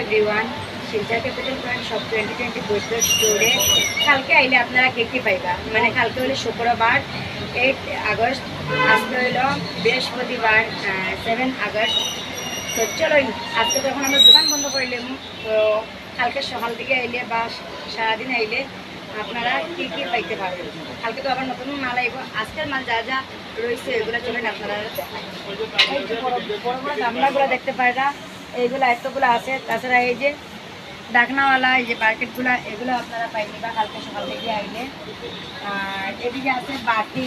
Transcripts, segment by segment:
Everyone Silchar capital point সব twenty twenty Baidya স্টোরে কালকে আইলে আপনারা কি পাইবা? মানে কালকে হলে শুক্রবার এইট আগস্ট, আজকে হইল বৃহস্পতিবার সেভেন আগস্ট। তো চলো, আজকে যখন আমরা দোকান বন্ধ করলাম তো কালকে সকাল থেকে আইলে বা সারাদিন আইলে আপনারা কি কি পাইতে পারবেন? কালকে তো আবার নতুন মাল আইব। আজকের মাল যা যা রয়েছে এগুলো চলেন আপনারা। বড় বড় গামলাগুলো দেখতে পায়রা এইগুলো এতগুলো আছে। তাছাড়া এই যে ডাকনাওয়ালা, এই যে বার্কেটগুলো এগুলো আপনারা পাইনি বা কালকে সকাল থেকে আইলে। আর এদিকে আছে বাটি,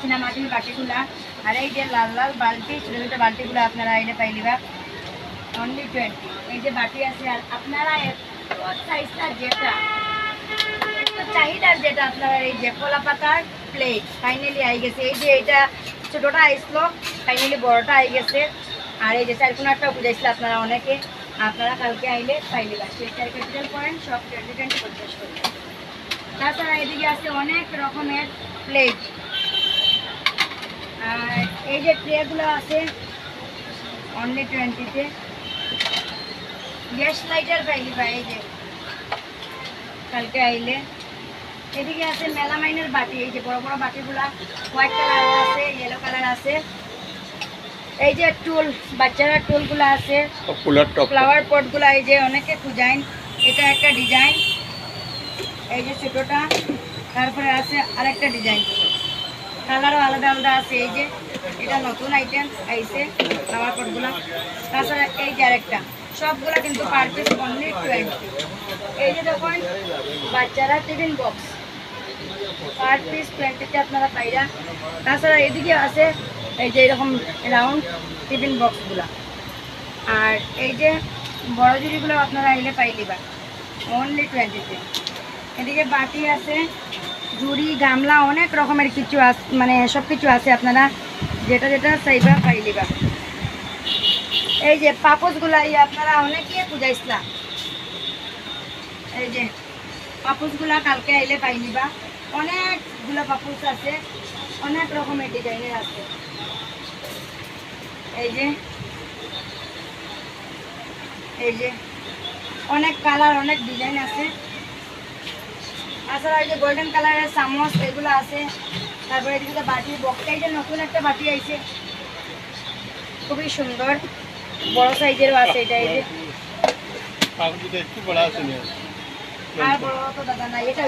চীনামাটির বাটিগুলা। আর এই যে লাল লাল বালতি, ছোটো ছোটো বালতিগুলো আপনারা আইলে পাইলিবা অনলি টোয়েন্টি এই যে বাটি আছে, আর আপনারা সাইজটা যেটা চাহিদার যেটা আপনারা এই যে কলা পাতার প্লেট ফাইনালি আই গেছে। এই যে এটা ছোটোটা আইসলো ফাইনালি বড়টা আই গেছে। আর এই যে চারকোনারটা বুঝাইছিল আপনারা অনেকে, আপনারা কালকে আইলে পাইলিবা সেটার ক্যাপিটাল পয়েন্ট সব টোয়েন্টি পঞ্চাশ করবে তাছাড়া এদিকে আছে অনেক রকমের প্লেট আর এই যে ট্রেগুলো আছে অনলি টোয়েন্টিতে গ্যাস লাইটার পাইলি ভাই, এই যে। কালকে আইলে। এদিকে আছে মেলামাইনের বাটি, এই যে বড় বড় বাটিগুলা হোয়াইট কালার আছে ইয়েলো কালার আছে। এই যে টুল বাচ্চারা টুলগুলো আছে ফ্লাওয়ার পটগুলো এই যে অনেকে খুঁজাইন এটা একটা ডিজাইন এই যে ছোটোটা তারপরে আছে আরেকটা ডিজাইন কালারও আলাদা আলাদা আছে এই যে এটা নতুন আইটেম আইছে ফ্লাওয়ার পটগুলো তাছাড়া এই যে আরেকটা সবগুলো কিন্তু পার পিস অনলি টোয়েন্টি এই যে দেখুন বাচ্চারা টিফিন বক্স। পার পিস টোয়েন্টিতে আপনারা পাইরা তাছাড়া এদিকে আছে এই যে এরকম রাউন্ড টিফিন বক্সগুলা আর এই যে বড় জুড়িগুলো আপনারা আইলে পাইলিবা অনলি টোয়েন্টিতে এদিকে বাটি আছে জুড়ি গামলা, অনেক রকমের কিছু আছে মানে সব কিছু আছে আপনারা যেটা যেটা চাইবা পাইলিবা এই যে পাপোশগুলা, এই আপনারা অনেকে বুঝাইছিলা এই যে পাপোশগুলা কালকে আইলে পাইলিবা অনেকগুলো পাপোশ আছে। অনেক রকমের ডিজাইনের আছে। এই যে এই যে অনেক কালার অনেক ডিজাইন আছে। তাছাড়া এই যে গোল্ডেন কালারের চামচ এগুলো আছে। তারপরে এদিকে বাটি বক্স এই যে নতুন একটা বাটি আইছে। খুবই সুন্দর বড় সাইজেরও আছে এটা এই যে। একটু বড় আছে আর বড় তো দাদা নাই এটা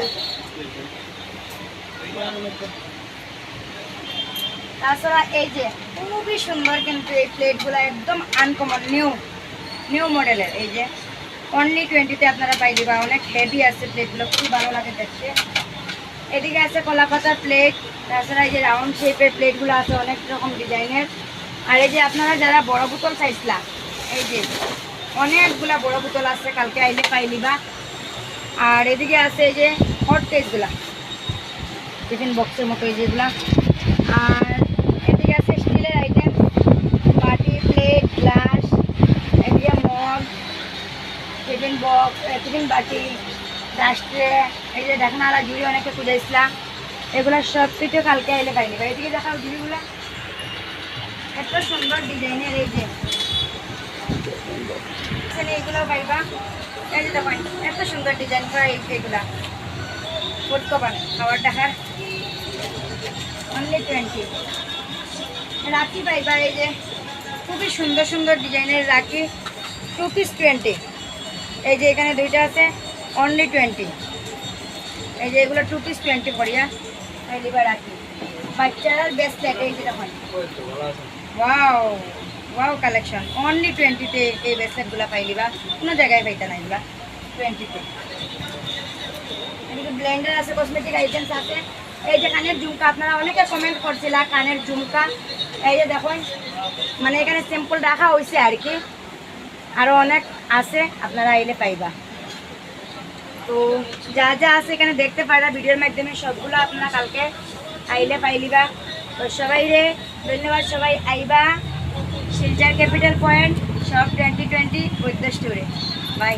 তাছাড়া এই যে খুবই সুন্দর কিন্তু এই প্লেটগুলো একদম আনকমন নিউ নিউ মডেলের এই যে অনলি টোয়েন্টিতে আপনারা পাই দিবা। অনেক হেভি আছে প্লেটগুলো খুব ভালো লাগে দেখতে। এদিকে আছে কলাপাতার প্লেট, তাছাড়া এই যে রাউন্ড শেপের প্লেটগুলো আছে অনেক রকম ডিজাইনের। আর এই যে আপনারা যারা বড় বোতল চাইছিলা, এই যে অনেকগুলা বড় বোতল আছে, কালকে আইলে পাইলিবা আর এদিকে আছে এই যে হট কেসগুলা টিফিন বক্সের মতো এই যেগুলা। আর এদিকে আছে স্টিলের আইটেম বাটি প্লেট গ্লাস এদিকে মগ টিফিন বক্স টিফিন বাটি ডাস্ট্রে এই যে ঢাকনালা জুড়ি অনেকে খুঁজাইছিলাম এগুলো সব কিছু কালকে এলে পাইনি। বা এদিকে দেখাও জুড়িগুলো এত সুন্দর ডিজাইনের এই যে। এইগুলো পাইবা। এই যে দেখেন, এত সুন্দর ডিজাইন করা এই এইগুলা ফুটকো বানে খাবার দেখার। অনলি টোয়েন্টি রাখি পাইবা এই যে। খুবই সুন্দর সুন্দর ডিজাইনের রাখি। টু পিস টোয়েন্টি এই যে এখানে দুইটা আছে অনলি টোয়েন্টি এই যে এগুলো টু পিস টোয়েন্টি করিয়া লিবা রাখি। বাচ্চার ব্রেসলেট এই যে দেখুন। ওয়াও ওয়াও কালেকশন অনলি টোয়েন্টিতে এই ব্রেসলেটগুলো পাইলিবা কোনো জায়গায় পাইতা না এগুলা টোয়েন্টিতে এদিকে ব্লেন্ডার আছে কসমেটিক আইটেমস আছে। এই যে কানের ঝুমকা, আপনারা অনেকে কমেন্ট করছিলা কানের ঝুমকা। এই যে দেখুন মানে এখানে সিম্পল রাখা হয়েছে আর কি। আরও অনেক আছে, আপনারা আইলে পাইবা। তো যা যা আছে এখানে দেখতে পারা ভিডিওর মাধ্যমে সবগুলো আপনারা কালকে আইলে পাইলিবা। তো সবাই রে, ধন্যবাদ সবাই, আইবা। শিলচার ক্যাপিটাল পয়েন্ট, সব টোয়েন্টি টোয়েন্টি বৈদ্য স্টোরে বাই